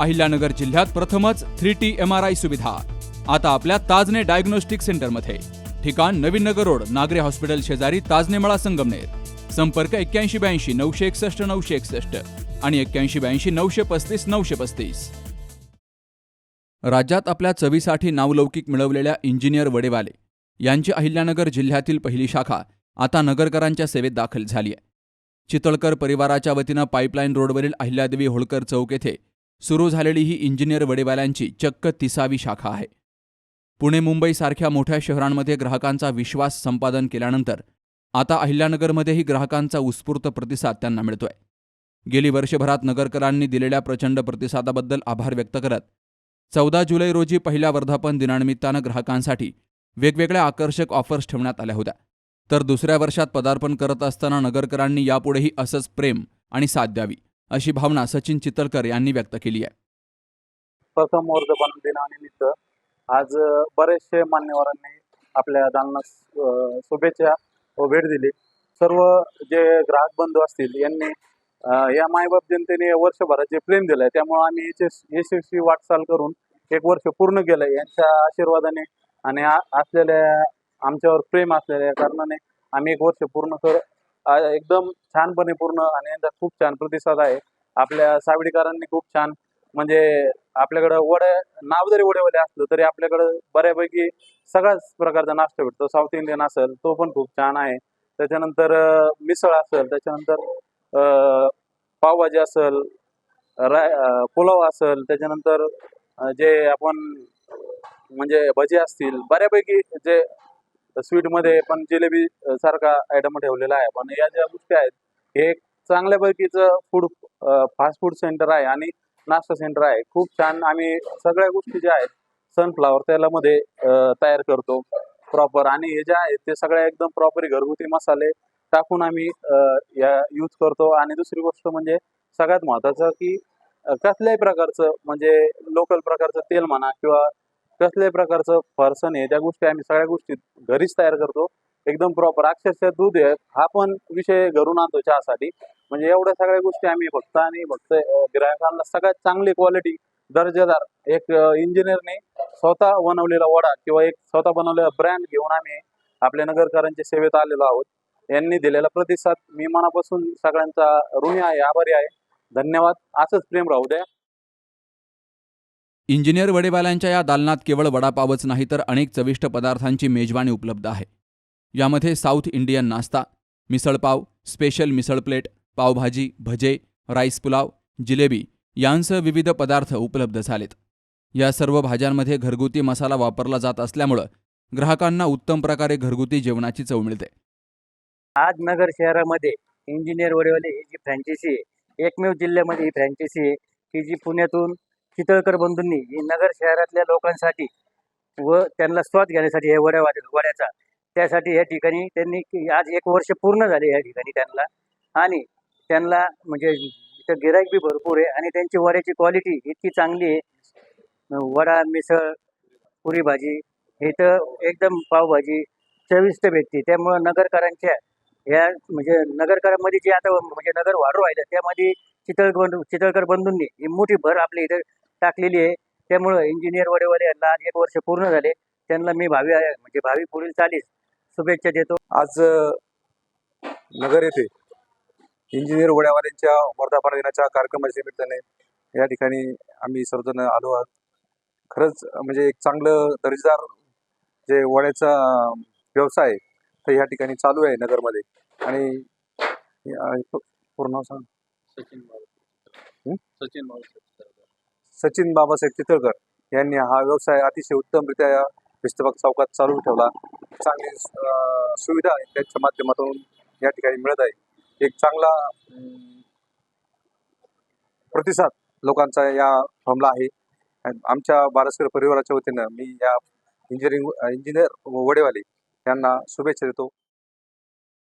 अहिल्यानगर जिल्ह्यात प्रथमच three T M R I सुविधा. आता आपल्या ताजने डायग्नोस्टिक सेंटरमध्ये. ठिकाण नवीन नगर रोड नागरे हॉस्पिटल शेजारी ताजने मळा संगमनेर. संपर्क एक्क्याऐंशी ब्याऐंशी नऊशे एकसष्ट नऊशे एकसष्ट आणि एक्क्याऐंशी ब्याऐंशी नऊशे पस्तीस नऊशे पस्तीस. राज्यात आपल्या चवीसाठी नावलौकिक मिळवलेल्या इंजिनियर वडेवाले यांची अहिल्यानगर जिल्ह्यातील पहिली शाखा आता नगरकरांच्या सेवेत दाखल झाली आहे. चितळकर परिवाराच्या वतीनं पाईपलाईन रोडवरील अहिल्यादेवी होळकर चौक येथे सुरू झालेली ही इंजिनियर वडेवाल्यांची चक्क तिसावी शाखा आहे. पुणे मुंबईसारख्या मोठ्या शहरांमध्ये ग्राहकांचा विश्वास संपादन केल्यानंतर आता अहिल्यानगरमध्येही ग्राहकांचा उत्स्फूर्त प्रतिसाद त्यांना मिळतोय. गेली वर्षभरात नगरकरांनी दिलेल्या प्रचंड प्रतिसादाबद्दल आभार व्यक्त करत चौदा जुलै रोजी पहिल्या वर्धापन दिनानिमित्तानं ग्राहकांसाठी वेगवेगळ्या आकर्षक ऑफर्स ठेवण्यात आल्या होत्या. तर दुसऱ्या वर्षात पदार्पण करत असताना नगरकरांनी यापुढेही असंच प्रेम आणि साथ द्यावी. अशी भावना सचिन चितळकर यांनी व्यक्त केली आहे. प्रथम वर्धमान दिनानिमित्त आज बरेचसे मान्यवरांनी आपल्या दालनास शुभेच्छा व भेट दिली. सर्व जे ग्राहक बंधू असतील यांनी या मायबाप जनतेने वर्षभरात जे प्रेम दिलंय त्यामुळे आम्ही यशस्वी वाटचाल करून एक वर्ष पूर्ण केलंय. यांच्या आशीर्वादाने आणि असलेल्या आमच्यावर प्रेम असलेल्या कारणाने आम्ही एक वर्ष पूर्ण कर एकदम छानपणे पूर्ण आणि यांचा खूप छान प्रतिसाद आहे. आपल्या सावडीकरांनी खूप छान म्हणजे आपल्याकडं वडे नाव जरी वडेवले असलं तरी आपल्याकडं बऱ्यापैकी सगळ्याच प्रकारचा नाश्ता भेटतो. साऊथ इंडियन असेल तो पण खूप छान आहे. त्याच्यानंतर मिसळ असेल त्याच्यानंतर पावभाजी असेल राय पुलाव असेल त्याच्यानंतर जे आपण म्हणजे भजी असतील बऱ्यापैकी जे स्वीटमध्ये पण जिलेबी सारखा आयटम ठेवलेला आहे. पण या ज्या गोष्टी आहेत हे एक चांगल्यापैकीचं फूड फास्ट फूड सेंटर आहे आणि नाश्ता सेंटर आहे. खूप छान आम्ही सगळ्या गोष्टी ज्या आहेत सनफ्लावर तेलामध्ये तयार करतो प्रॉपर आणि हे जे आहेत ते सगळ्या एकदम प्रॉपर घरगुती मसाले टाकून आम्ही या यूज करतो. आणि दुसरी गोष्ट म्हणजे सगळ्यात महत्त्वाचं की कसल्याही प्रकारचं म्हणजे लोकल प्रकारचं तेल म्हणा किंवा कसल्याही प्रकारचं फरसन आहे त्या गोष्टी आम्ही सगळ्या गोष्टी घरीच तयार करतो एकदम प्रॉपर अक्षरशः दूध आहे हा पण विषय घरून आणतो चहासाठी. म्हणजे एवढ्या सगळ्या गोष्टी आम्ही फक्त आणि फक्त ग्राहकांना गिरायकांना सगळ्यात चांगली क्वालिटी दर्जेदार एक इंजिनियरने स्वतः बनवलेला वडा किंवा एक स्वतः बनवलेला ब्रँड घेऊन आम्ही आपल्या नगरकरांच्या सेवेत आलेलो आहोत. यांनी दिलेला प्रतिसाद मी मनापासून सगळ्यांचा ऋणी आहे आभारी आहे. धन्यवाद. असंच प्रेम राहू द्या. इंजिनियर वडेवाल्यांच्या या दालनात केवळ वडापावच नाही तर अनेक चविष्ट पदार्थांची मेजवानी उपलब्ध आहे. यामध्ये साऊथ इंडियन नाश्ता मिसळपाव स्पेशल मिसळ प्लेट पावभाजी भजे राईस पुलाव जिलेबी यांसह विविध पदार्थ उपलब्ध झालेत. या सर्व भाज्यांमध्ये घरगुती मसाला वापरला जात असल्यामुळं ग्राहकांना उत्तम प्रकारे घरगुती जेवणाची चव मिळते. आज नगर शहरामध्ये इंजिनियर वडेवाले ही जी फ्रँचायसी आहे एकमेव जिल्ह्यामध्ये ही फ्रँचायसी आहे की जी पुण्यातून चितळकर बंधूंनी ही नगर शहरातल्या लोकांसाठी व त्यांना स्वाद घेण्यासाठी हे वड्या वाढ- वड्याचा. त्यासाठी या ठिकाणी त्यांनी आज एक वर्ष पूर्ण झाले या ठिकाणी त्यांना. आणि त्यांना म्हणजे इथं गिराईक बी भरपूर आहे आणि त्यांची वड्याची क्वालिटी इतकी चांगली आहे. वडा मिसळ पुरी भाजी इथं एकदम पावभाजी चविष्ट भेटते. त्यामुळं नगरकरांच्या या म्हणजे नगरकरांमध्ये जे आता म्हणजे नगर वाढू राहिलं त्यामध्ये चितळकर चितळकर बंधूंनी मोठी भर आपल्या इथं टाकलेली आहे. त्यामुळं इंजिनियर वडेवाले यांना एक वर्ष पूर्ण झाले. त्यांना मी भावी म्हणजे भावी पुढील चालीस शुभेच्छा देतो. आज नगर येथे इंजिनियर वड्यावाल्यांच्या वर्धापन दिनाच्या कार्यक्रमाच्या निमित्ताने या ठिकाणी आम्ही सर्वजण आलो आहोत. खरंच म्हणजे एक चांगलं दर्जेदार जे वड्याचा व्यवसाय आहे, तर ह्या ठिकाणी चालू आहे नगरमध्ये. आणि पूर्ण सांग सचिन बाबासाहेब चितळकर यांनी हा व्यवसाय अतिशय उत्तमरित्या विस्तबाग चौकात चालू ठेवला. चांगली सुविधा त्यांच्या माध्यमातून या ठिकाणी मिळत आहे. एक चांगला प्रतिसाद लोकांचा या फॉर्मला आहे. आमच्या बारसकर परिवाराच्या वतीनं मी या इंजिनिअरिंग इंजिनियर वडेवाले यांना शुभेच्छा देतो.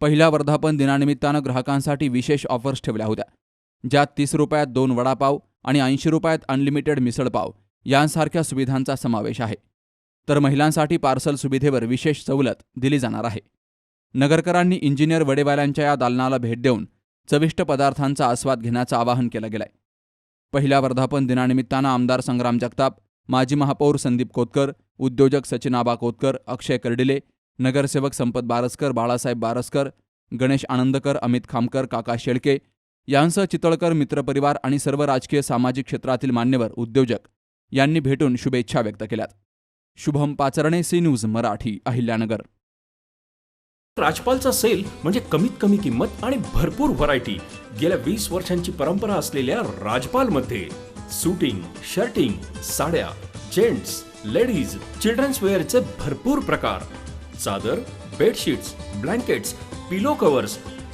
पहिल्या वर्धापन दिनानिमित्तानं ग्राहकांसाठी विशेष ऑफर्स ठेवल्या होत्या. ज्यात तीस रुपयात दोन वडापाव आणि ऐंशी रुपयात अनलिमिटेड मिसळपाव यांसारख्या सुविधांचा समावेश आहे. तर महिलांसाठी पार्सल सुविधेवर विशेष सवलत दिली जाणार आहे. नगरकरांनी इंजिनियर वडेवाल्यांच्या या दालनाला भेट देऊन चविष्ट पदार्थांचा आस्वाद घेण्याचं आवाहन केलं गेलंय. पहिल्या वर्धापन दिनानिमित्तानं आमदार संग्राम जगताप माजी महापौर संदीप कोतकर उद्योजक सचिन आबा कोतकर अक्षय कर्डिले नगरसेवक संपत बारसकर बाळासाहेब बारसकर गणेश आनंदकर अमित खामकर काका शेळके यांसह चितळकर मित्रपरिवार आणि सर्व राजकीय सामाजिक क्षेत्रातील मान्यवर उद्योजक यांनी भेटून शुभेच्छा व्यक्त केल्यात. Shubham Pacharne C news Marathi Ahilyanagar. राजपालचा sale म्हणजे कमीत कमी किंमत आणि भरपूर व्हरायटी गेल्या वीस वर्षांची परंपरा असलेल्या राजपालमध्ये सुटिंग शर्टिंग साड्या जेंट्स लेडीज चिल्ड्रन्स वेअरचे भरपूर प्रकार. चादर बेडशीट्स ब्लँकेट्स पिलो कव्हर्स